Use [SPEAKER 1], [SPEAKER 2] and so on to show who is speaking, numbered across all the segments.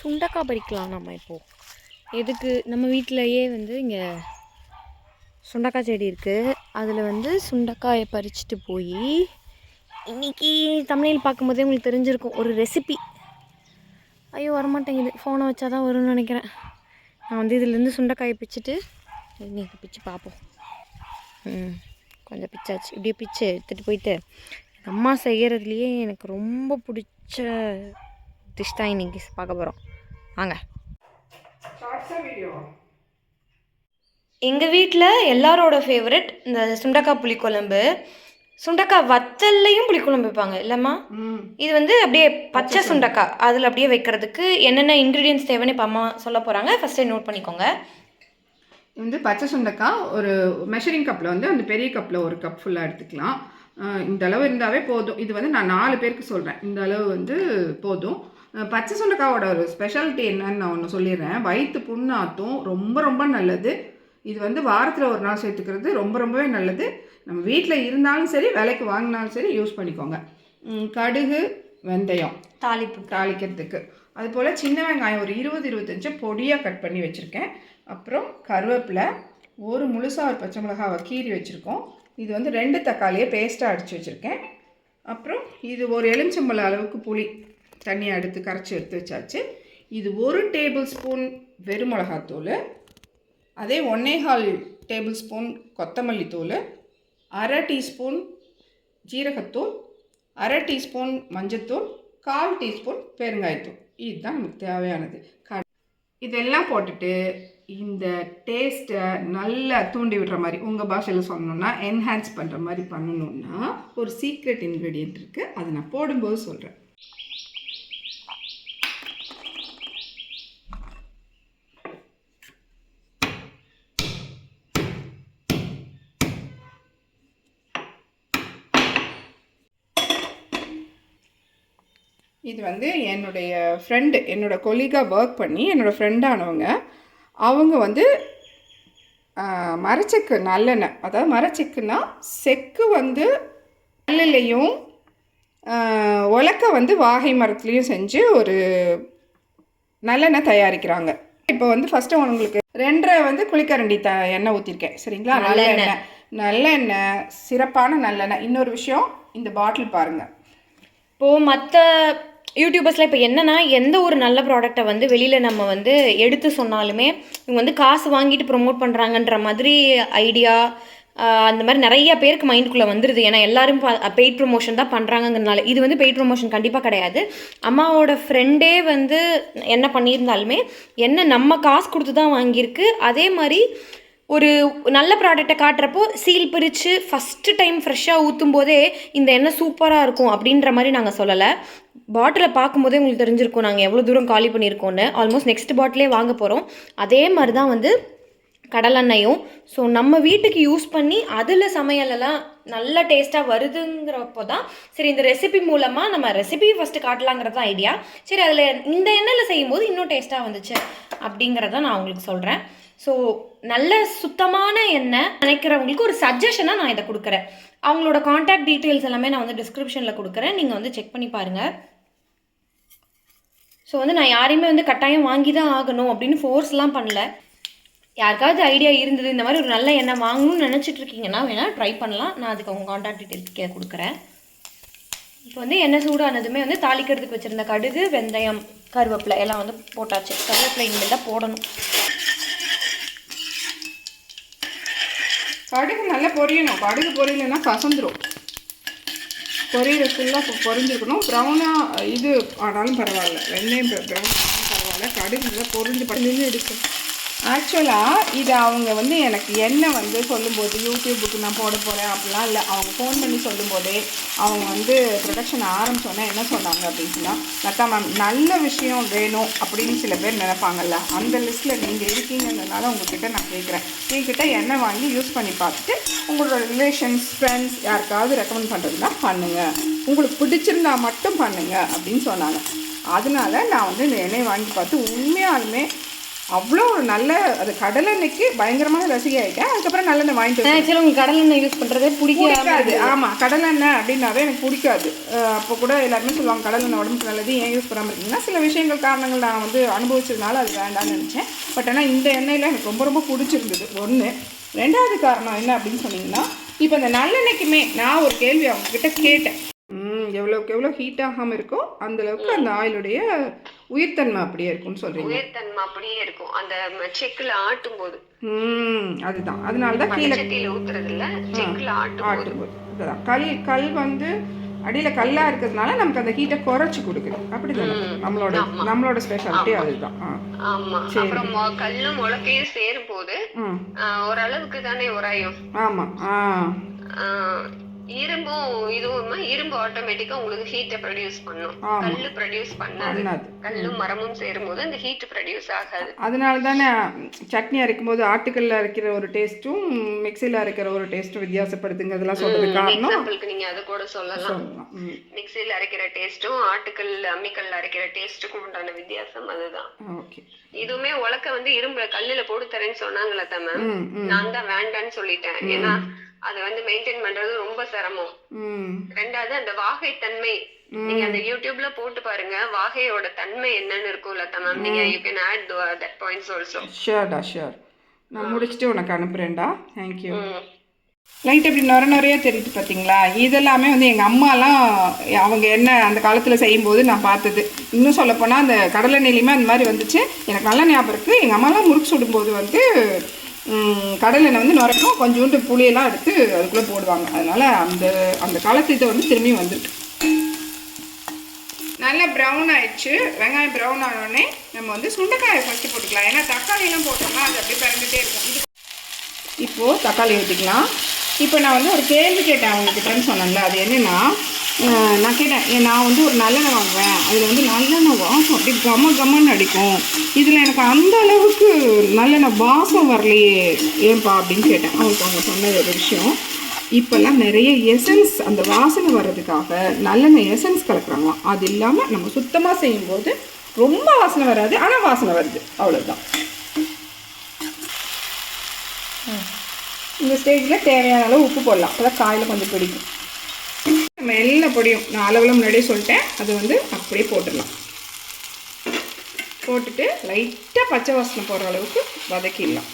[SPEAKER 1] சுண்டக்காய் பறிக்கலாம் நம்ம இப்போது எதுக்கு? நம்ம வீட்டிலையே வந்து இங்கே சுண்டக்காய் செடி இருக்குது அதில் வந்து சுண்டக்காயை பறிச்சுட்டு போய் இன்னைக்கு தமிழில் பார்க்கும்போதே உங்களுக்கு தெரிஞ்சிருக்கும் ஒரு ரெசிபி ஐயோ வரமாட்டேங்குது. ஃபோனை வச்சா தான் வரும்னு நினைக்கிறேன். நான் வந்து இதுலேருந்து சுண்டைக்காயை பிச்சுட்டு இன்னைக்கு பிச்சு பார்ப்போம். ம் கொஞ்சம் பிச்சாச்சு. இப்படியே பிச்சு எடுத்துகிட்டு போயிட்டு எங்கள் அம்மா செய்கிறதுலையே எனக்கு ரொம்ப பிடிச்ச டிஷ் தான் இன்னைக்கு பார்க்க போகிறோம் வாங்க. எங்கள் வீட்டில் எல்லாரோட ஃபேவரட் இந்த சுண்டக்காய் புளிக்குழம்பு. சுண்டக்காய் வத்தல்லையும் புளிக்குழம்பு வைப்பாங்க இல்லைம்மா? இது வந்து அப்படியே பச்சை சுண்டக்காய். அதில் அப்படியே வைக்கிறதுக்கு என்னென்ன இன்க்ரீடியன்ஸ் தேவைன்னு இப்போ அம்மா சொல்ல போகிறாங்க ஃபஸ்ட்டே நோட் பண்ணிக்கோங்க.
[SPEAKER 2] இது வந்து பச்சை சுண்டைக்காய் ஒரு மெஷரிங் கப்பில் வந்து அந்த பெரிய கப்பில் ஒரு கப் ஃபுல்லாக எடுத்துக்கலாம். இந்த அளவு இருந்தாவே போதும். இது வந்து நான் நாலு பேருக்கு சொல்கிறேன் இந்த அளவு வந்து போதும். பச்சை சுண்டைக்காவோட ஒரு ஸ்பெஷாலிட்டி என்னன்னு நான் ஒன்று சொல்லிடுறேன். வயிற்று புண்ணாத்தும் ரொம்ப ரொம்ப நல்லது. இது வந்து வாரத்தில் ஒரு நாள் சேர்த்துக்கிறது ரொம்ப ரொம்பவே நல்லது. நம்ம வீட்டில் இருந்தாலும் சரி விலைக்கு வாங்கினாலும் சரி யூஸ் பண்ணிக்கோங்க. கடுகு வெந்தயம்
[SPEAKER 1] தாளிப்பு.
[SPEAKER 2] தாளிக்கிறதுக்கு. அதுபோல் சின்ன வெங்காயம் ஒரு இருபது இருபத்தஞ்சு பொடியாக கட் பண்ணி வச்சுருக்கேன். அப்புறம் கருவேப்பிலை ஒரு முழுசாக ஒரு பச்சை மிளகாவை கீறி வச்சுருக்கோம். இது வந்து ரெண்டு தக்காளியை பேஸ்ட்டாக அடித்து வச்சுருக்கேன். அப்புறம் இது ஒரு எலுமிச்சம்பழம் அளவுக்கு புளி. தண்ணியை எடுத்து கரைச்சி எடுத்து வச்சாச்சு. இது ஒரு டேபிள் ஸ்பூன் வெறுமிளகாத்தூள் அதே ஒன்னேகால் டேபிள் ஸ்பூன் கொத்தமல்லி தூள் அரை டீஸ்பூன் ஜீரகத்தூள் அரை டீஸ்பூன் மஞ்சத்தூள் கால் டீஸ்பூன் பெருங்காயத்தூள். இதுதான் நமக்கு தேவையானது. க இதெல்லாம் போட்டுட்டு இந்த டேஸ்ட்டை நல்லா தூண்டி விடுற மாதிரி உங்கள் பாஷையில் சொல்லணுன்னா என்ஹான்ஸ் பண்ணுற மாதிரி பண்ணணுன்னா ஒரு சீக்ரெட் இன்க்ரீடியன்ட் இருக்குது அதை நான் போடும்போது சொல்கிறேன் இது வந்து என்னுடைய ஃப்ரெண்டு என்னோட கொலீகாக ஒர்க் பண்ணி என்னோடய ஃப்ரெண்டானவங்க அவங்க வந்து மரச்செக்கு நல்லெண்ணெய் அதாவது மரச்செக்குன்னா செக்கு வந்து நல்லலையும் உலக்க வந்து வாகை மரத்துலேயும் செஞ்சு ஒரு நல்லெண்ணெய் தயாரிக்கிறாங்க. இப்போ வந்து ஃபஸ்ட்டு உங்களுக்கு ரெண்டரை வந்து குளிக்கரண்டி த எண்ணெய் ஊற்றிருக்கேன் சரிங்களா? நல்லெண்ணெய். நல்லெண்ணெய் சிறப்பான நல்லெண்ணெய். இன்னொரு விஷயம் இந்த பாட்டில் பாருங்கள்
[SPEAKER 1] இப்போது மற்ற யூடியூபர்ஸில் இப்போ என்னன்னா எந்த ஒரு நல்ல ப்ராடக்டை வந்து வெளியில் நம்ம வந்து எடுத்து சொன்னாலுமே இவங்க வந்து காசு வாங்கிட்டு ப்ரொமோட் பண்ணுறாங்கன்ற மாதிரி ஐடியா அந்த மாதிரி நிறைய பேருக்கு மைண்டுக்குள்ளே வந்துடுது ஏன்னா எல்லாரும் பெய்ட் ப்ரொமோஷன் தான் பண்ணுறாங்கங்கிறனால இது வந்து பெய்ட் ப்ரொமோஷன் கண்டிப்பாக கிடையாது. அம்மாவோட ஃப்ரெண்டே வந்து என்ன பண்ணியிருந்தாலுமே என்ன நம்ம காசு கொடுத்து தான் வாங்கியிருக்கு. அதே மாதிரி ஒரு நல்ல ப்ராடக்டை காட்டுறப்போ சீல் பிரித்து ஃபஸ்ட்டு டைம் ஃப்ரெஷ்ஷாக ஊற்றும் போதே இந்த எண்ணெய் சூப்பராக இருக்கும் அப்படின்ற மாதிரி நாங்கள் சொல்லலை. பாட்டிலை பார்க்கும்போதே உங்களுக்கு தெரிஞ்சிருக்கும் நாங்கள் எவ்வளோ தூரம் காலி பண்ணியிருக்கோன்னு ஆல்மோஸ்ட் நெக்ஸ்ட் பாட்டிலே வாங்க போகிறோம் அதே மாதிரி தான் வந்து கடலெண்ணெயும் ஸோ நம்ம வீட்டுக்கு யூஸ் பண்ணி அதில் சமையலெல்லாம் நல்ல டேஸ்ட்டாக வருதுங்கிறப்போ தான் சரி இந்த ரெசிபி மூலமாக நம்ம ரெசிபி ஃபஸ்ட்டு காட்டலாங்கிறது தான் ஐடியா சரி அதில் இந்த எண்ணெயில் செய்யும்போது இன்னும் டேஸ்ட்டாக வந்துச்சு அப்படிங்கிறத நான் உங்களுக்கு சொல்கிறேன் ஸோ நல்ல சுத்தமான எண்ணெய் நினைக்கிறவங்களுக்கு ஒரு சஜஷனாக நான் இதை கொடுக்குறேன். அவங்களோட காண்டாக்ட் டீட்டெயில்ஸ் எல்லாமே நான் வந்து டிஸ்கிரிப்ஷனில் கொடுக்குறேன். நீங்கள் வந்து செக் பண்ணி பாருங்கள் ஸோ வந்து நான் யாரையுமே வந்து கட்டாயம் வாங்கி தான் ஆகணும் அப்படின்னு ஃபோர்ஸ்லாம் பண்ணல. யாருக்காவது ஐடியா இருந்தது இந்த மாதிரி ஒரு நல்ல எண்ணெய் வாங்கணும்னு நினச்சிட்டு இருக்கீங்கன்னா வேணால் ட்ரை பண்ணலாம். நான் அதுக்கு அவங்க காண்டாக்ட் டீட்டெயில்ஸ் கே கொடுக்குறேன். இப்போ வந்து எண்ணெய் சூடானதுமே வந்து தாளிக்கிறதுக்கு வச்சுருந்த கடுகு வெந்தயம் கருவேப்பிலை எல்லாம் வந்து போட்டாச்சு. கருவேப்பிலை இனிமேல் தான் போடணும்.
[SPEAKER 2] கடுகு நல்லா பொரியணும். கடுகு பொரியலைன்னா கசந்துடும் பொரியல ஃபுல்லாக பொரிஞ்சிருக்கணும். ப்ரௌனாக இது ஆனாலும் பரவாயில்ல. வெந்தயம் ப்ரௌன் ஆனாலும் பரவாயில்ல. கடுகு நல்லா பொரிஞ்சு பண்ணி எடுக்கணும் ஆக்சுவலாக இது அவங்க வந்து எனக்கு என்ன வந்து சொல்லும்போது யூடியூபுக்கு நான் போட போகிறேன் அப்படிலாம் இல்லை அவங்க ஃபோன் பண்ணி சொல்லும்போதே அவங்க வந்து ப்ரொடக்ஷன் ஆரம்பித்தோன்னே என்ன சொன்னாங்க அப்படின்னு லதா மேம் நல்ல விஷயம் வேணும் அப்படின்னு சில பேர் நினைப்பாங்கல்ல. அந்த லிஸ்ட்டில் நீங்கள் இருக்கீங்கன்றதுனால உங்ககிட்ட நான் கேட்குறேன் என்கிட்ட எண்ணெய் வாங்கி யூஸ் பண்ணி பார்த்துட்டு உங்களோட ரிலேஷன்ஸ் ஃப்ரெண்ட்ஸ் யாருக்காவது ரெக்கமெண்ட் பண்ணுறதுனா பண்ணுங்கள் உங்களுக்கு பிடிச்சிருந்தா மட்டும் பண்ணுங்கள் அப்படின்னு சொன்னாங்க. அதனால நான் வந்து இந்த எண்ணெய் வாங்கி பார்த்து உண்மையாலுமே அவ்வளோ ஒரு நல்ல அது கடலெண்ணெய்க்கு பயங்கரமான ரசிகை ஆகிட்டேன் அதுக்கப்புறம் நல்லெண்ணெய் வாங்கிட்டு
[SPEAKER 1] ஆக்சுவலாக உங்களுக்கு கடலெண்ணெய் யூஸ் பண்ணுறதே பிடிக்காது.
[SPEAKER 2] ஆமாம் கடலெண்ணெய் அப்படின்னாவே எனக்கு பிடிக்காது. அப்போ கூட எல்லாருமே சொல்லுவாங்க கடலெண்ணெய் உடம்புக்கு நல்லது ஏன் யூஸ் பண்ணாமல் இருக்கீங்கன்னா சில விஷயங்கள் காரணங்கள் நான் வந்து அனுபவிச்சதுனால அது வேண்டாம்னு நினச்சேன். பட் ஆனால் இந்த எண்ணெயில் எனக்கு ரொம்ப ரொம்ப பிடிச்சிருந்தது. ஒன்று ரெண்டாவது காரணம் என்ன அப்படின்னு சொன்னீங்கன்னா இப்போ இந்த நல்லெண்ணெய்க்குமே நான் ஒரு கேள்வி அவங்க கிட்ட கேட்டேன். ம், எவ்வளவுக்கு எவ்வளோ ஹீட் ஆகாமல் இருக்கோ அந்த அளவுக்கு அந்த ஆயிலுடைய உயிர்த்தன்மை அப்படியே இருக்கும்னு சொல்கிறீங்க
[SPEAKER 3] உயர்த்தன்மை அப்படியே இருக்கும். அந்த செக்குல ஆட்டும் போது
[SPEAKER 2] ம் அதுதான். அதனால தான் கீழே
[SPEAKER 3] சட்டியில ஊத்துறது இல்ல செக்குல ஆட்டும் போது
[SPEAKER 2] ஆட்டும்போது. அதுதான் கல் கல் வந்து அடியில் கல்லாக இருக்கிறதுனால நமக்கு அந்த ஹீட்டை குறைச்சி கொடுக்குது. அப்படிதானே? நம்மளோட நம்மளோட ஸ்பெஷாலிட்டி அதுதான். ஆ.
[SPEAKER 3] ஆமா. அப்புறம் கல்லும் முளக்கையும் சேரும் போது ஓரளவுக்கு தானே உராயும்
[SPEAKER 2] ஆமாம் ஆ.
[SPEAKER 3] இரும்பும் இதுவுமே இரும்பு ஆட்டோமேட்டிக்கா உங்களுக்கு ஹீட்டை ப்ரொடியூஸ் பண்ணும். கல்லு ப்ரொடியூஸ் பண்ணாது. கல்லும் மரமும் சேரும் போது அந்த ஹீட் ப்ரொடியூஸ் ஆகாது.
[SPEAKER 2] அதனால தானே சட்னி அரைக்கும் போது ஆட்டுக்கல்ல அரைக்கிற ஒரு டேஸ்ட்டும் மிக்சியில் அரைக்கிற ஒரு டேஸ்ட்டும் வித்தியாசப்படுதுங்கிறதெல்லாம் சொல்றது காரணம்
[SPEAKER 3] எக்ஸாம்பிளுக்கு நீங்க அது கூட சொல்லலாம். மிக்சியில் அரைக்கிற டேஸ்ட்டும் ஆட்டுக்கல் அம்மிக்கல்ல அரைக்கிற டேஸ்ட்டுக்கும் உண்டான வித்தியாசம் அதுதான்.
[SPEAKER 2] ஓகே.
[SPEAKER 3] இதுவுமே உலக்க வந்து இரும்பு கல்லுல போட்டு தரேன்னு சொன்னாங்களே தான் மேம் நான் தான் வேண்டான்னு சொல்லிட்டேன். ஏன்னா அதை வந்து மெயின்டைன் பண்றது ரொம்ப சிரமம்.
[SPEAKER 2] ம்.
[SPEAKER 3] ரெண்டாவது அந்த வாகை தன்மை நீங்க அந்த யூடியூப்ல போட்டு பாருங்க வாகையோட தன்மை என்னன்னு இருக்கும் லதா மேம் நீங்க you can add that points also
[SPEAKER 2] ஷியோர்டா sure நான் முடிச்சுட்டு உனக்கு அனுப்புகிறேன்டா தேங்க்யூ லைட் இப்படி நொர நொறையா தெரியுது பார்த்தீங்களா இதெல்லாமே வந்து எங்கள் அம்மாலாம் அவங்க என்ன அந்த காலத்தில் செய்யும்போது நான் பார்த்தது. இன்னும் சொல்லப்போனால் அந்த கடலெண்ணெயிலையுமே அந்த மாதிரி வந்துச்சு. எனக்கு நல்ல ஞாபகம் இருக்குது எங்கள் அம்மாலாம் முறுக்கு சுடும்போது வந்து கடலெண்ணெய் வந்து நுரைக்கும். கொஞ்சோண்டு புளியெல்லாம் எடுத்து அதுக்குள்ளே போடுவாங்க. அதனால் அந்த அந்த காலத்து இதை வந்து திரும்பி வந்துட்டு நல்லா ப்ரௌன் ஆயிடுச்சு. வெங்காயம் ப்ரௌன் ஆனோடனே நம்ம வந்து சுண்டைக்காயை ஃபஸ்ட்டு போட்டுக்கலாம். ஏன்னா தக்காளியெல்லாம் போட்டோம்னா அது அப்படியே பிறந்துட்டே இருக்கும். இது இப்போது தக்காளி ஊற்றிக்கலாம் இப்போ நான் வந்து ஒரு கேள்வி கேட்டேன் அவங்கக்கிட்டன்னு சொன்னேன்ல. அது என்னென்னா நான் கேட்டேன் ஏன் நான் வந்து ஒரு நல்லெண்ணெய் வாங்குவேன். அதில் வந்து நல்லெண்ணெய் வாசம் அப்படி கம கமன்னு அடிக்கும். இதில் எனக்கு அந்த அளவுக்கு நல்லெண்ணெய் வாசம் வரலையே ஏன்பா? அப்படின்னு கேட்டேன். அவங்களுக்கு அவங்க சொன்னது ஒரு விஷயம். இப்போல்லாம் நிறைய எசன்ஸ் அந்த வாசனை வர்றதுக்காக நல்லெண்ணெய் எசன்ஸ் கலக்குறாங்களாம். அது இல்லாமல் நம்ம சுத்தமாக செய்யும்போது ரொம்ப வாசனை வராது ஆனால் வாசனை வருது. அவ்வளோதான் இந்த ஸ்டேஜில் தேவையான அளவு உப்பு போடலாம். அப்போ காயில் கொஞ்சம் பிடிக்கும். நம்ம எல்லா பொடியும் நான் அளவில் முன்னாடியே சொல்லிட்டேன். அது வந்து அப்படியே போட்டுடலாம். போட்டுட்டு லைட்டாக பச்சை வாசனை போடுற அளவுக்கு வதக்கிடலாம்.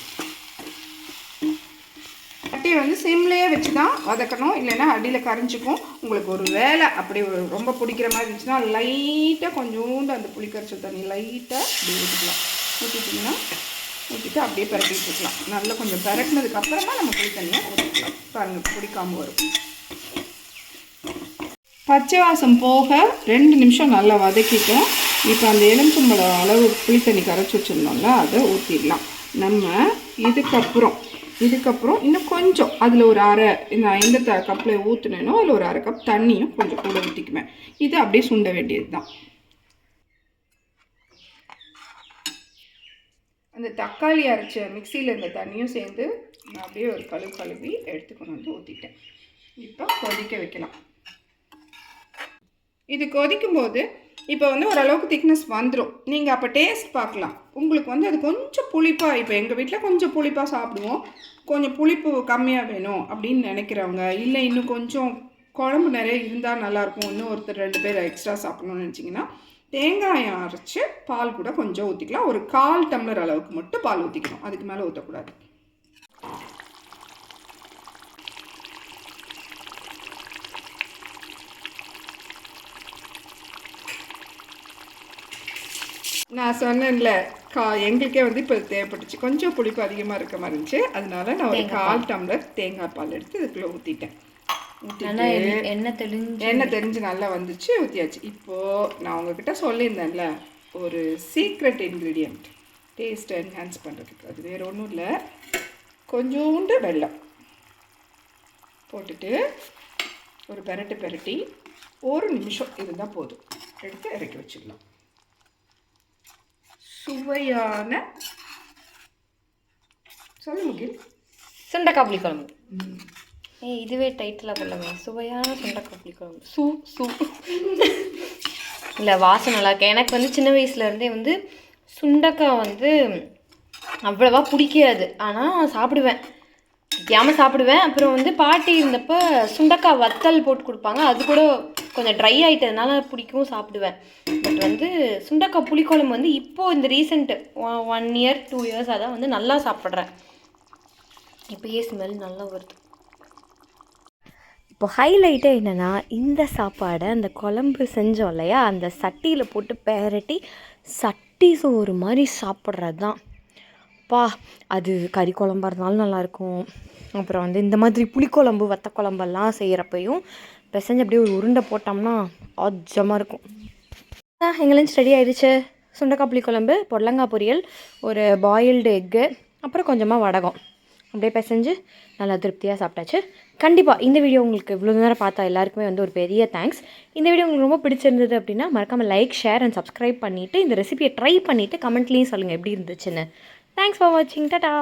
[SPEAKER 2] சட்டியை வந்து சிம்லேயே வச்சு தான் வதக்கணும். இல்லைன்னா அடியில் கரைஞ்சிக்கும். உங்களுக்கு ஒரு வேலை அப்படி ஒரு ரொம்ப பிடிக்கிற மாதிரி இருந்துச்சுன்னா லைட்டாக கொஞ்சோண்டு அந்த புளிக்கரைச்சல் தண்ணி லைட்டாக அப்படி ஊற்றிக்கலாம் ஊற்றிட்டிங்கன்னா ஊற்றிட்டு அப்படியே பரட்டிட்டு இருக்கலாம். நல்லா கொஞ்சம் பரட்டினதுக்கப்புறமா நம்ம புளி தண்ணியை ஊற்றிக்கலாம் பாருங்கள் பிடிக்காமல் வரும். பச்சை வாசம் போக ரெண்டு நிமிஷம் நல்லா வதக்கிட்டோம். இப்போ அந்த எலுமிச்சம்பழம் அளவு புளி தண்ணி கரைச்சி வச்சுருந்தோம்ல அதை ஊற்றிடலாம் நம்ம இதுக்கப்புறம் இதுக்கப்புறம் இன்னும் கொஞ்சம் அதில் ஒரு அரை நான் எந்த த கப்பில் ஊற்றுனேனோ அதில் ஒரு அரை கப் தண்ணியும் கொஞ்சம் கூட ஊற்றிக்குவேன் இது அப்படியே சுண்ட வேண்டியது தான் அந்த தக்காளி அரைச்ச மிக்சியில் இருந்த தண்ணியும் சேர்ந்து நான் அப்படியே ஒரு கழுவு கழுவி எடுத்து கொண்டு வந்து ஊற்றிட்டேன் இப்போ கொதிக்க வைக்கலாம். இது கொதிக்கும் போது இப்போ வந்து ஓரளவுக்கு திக்னஸ் வந்துடும் நீங்கள் அப்போ டேஸ்ட் பார்க்கலாம். உங்களுக்கு வந்து அது கொஞ்சம் புளிப்பாக இப்போ எங்கள் வீட்டில் கொஞ்சம் புளிப்பாக சாப்பிடுவோம். கொஞ்சம் புளிப்பு கம்மியாக வேணும் அப்படின்னு நினைக்கிறவங்க இல்லை இன்னும் கொஞ்சம் குழம்பு நிறைய இருந்தால் நல்லாயிருக்கும் இன்னும் ஒருத்தர் ரெண்டு பேர் எக்ஸ்ட்ரா சாப்பிடணும்னு நினச்சிங்கன்னா தேங்காயம் அரைச்சி பால் கூட கொஞ்சம் ஊற்றிக்கலாம் ஒரு கால் டம்ளர் அளவுக்கு மட்டும் பால் ஊற்றிக்கணும் அதுக்கு மேலே ஊற்றக்கூடாது நான் சொன்னேன்ல கா எங்களுக்கே வந்து இப்போ தேவைப்பட்டுச்சு. கொஞ்சம் புளிப்பு அதிகமாக இருக்க மாதிரி இருந்துச்சு. அதனால நான் ஒரு கால் டம்ளர் தேங்காய் பால் எடுத்து இதுக்குள்ளே ஊற்றிட்டேன்
[SPEAKER 1] எண்ணெய் தெளிஞ்சு
[SPEAKER 2] எண்ணெய் தெரிஞ்சு நல்லா வந்துச்சு ஊற்றியாச்சு இப்போது நான் உங்ககிட்ட சொல்லியிருந்தேன்ல ஒரு சீக்ரெட் இன்க்ரீடியண்ட் டேஸ்ட்டை என்ஹான்ஸ் பண்ணுறதுக்கு அது வேறு ஒன்றும் இல்லை. கொஞ்சோண்டு வெல்லம் போட்டுட்டு ஒரு பெரட்டு பெரட்டி ஒரு நிமிஷம் இருந்தால் போதும். எடுத்து இறக்கி வச்சிடலாம். சுவையான சொல்லு முகில்
[SPEAKER 1] சுண்டைக்காய் புளி குழம்பு ஏய் இதுவே டைட்டிலாக போடலாமே. சுவையான சுண்டைக்காய் புளி குழம்பு. சூ சூ. இல்லை வாசனை நல்லா இருக்கு. எனக்கு வந்து சின்ன வயசுல இருந்தே வந்து சுண்டைக்காய் வந்து அவ்வளவா பிடிக்காது. ஆனால் சாப்பிடுவேன். வைக்காமல் சாப்பிடுவேன். அப்புறம் வந்து பாட்டி இருந்தப்போ சுண்டக்காய் வத்தல் போட்டு கொடுப்பாங்க. அது கூட கொஞ்சம் ட்ரை ஆகிட்டதுனால பிடிக்கும் சாப்பிடுவேன். பட் வந்து சுண்டக்காய் புளிக்குழம்பு வந்து இப்போது இந்த recent one year two years அதான் வந்து நல்லா சாப்பிட்றேன். இப்போயே ஸ்மெல் நல்லா வருது. இப்போ ஹைலைட்டே என்னென்னா இந்த சாப்பாடை அந்த குழம்பு செஞ்சோம் இல்லையா? அந்த சட்டியில் போட்டு பெரட்டி சட்டி சோறு மாதிரி சாப்பிட்றது தான் பா அது கறி குழம்பாக இருந்தாலும் நல்லாயிருக்கும் அப்புறம் வந்து இந்த மாதிரி புளிக்குழம்பு வத்த குழம்பெல்லாம் செய்கிறப்பையும் பிசைஞ்சு அப்படியே ஒரு உருண்டை போட்டோம்னா ஆஜமாக இருக்கும். எங்கள் லஞ்ச் ரெடி ஆயிடுச்சு. சுண்டக்காய் புளிக்குழம்பு பொடலங்காய் பொரியல் ஒரு பாயில்டு எக்கு அப்புறம் கொஞ்சமாக வடகம். அப்படியே பிசைஞ்சு நல்லா திருப்தியாக சாப்பிட்டாச்சு. கண்டிப்பாக இந்த வீடியோ உங்களுக்கு இவ்வளோ நேரம் பார்த்தா எல்லாருக்குமே வந்து ஒரு பெரிய தேங்க்ஸ் இந்த வீடியோ உங்களுக்கு ரொம்ப பிடிச்சிருந்தது அப்படின்னா மறக்காமல் லைக் ஷேர் அண்ட் சப்ஸ்கிரைப் பண்ணிவிட்டு இந்த ரெசிபியை ட்ரை பண்ணிவிட்டு கமெண்ட்லேயும் சொல்லுங்கள் எப்படி இருந்துச்சுன்னு. தேங்க்ஸ் ஃபார் வாட்சிங் டாட்டா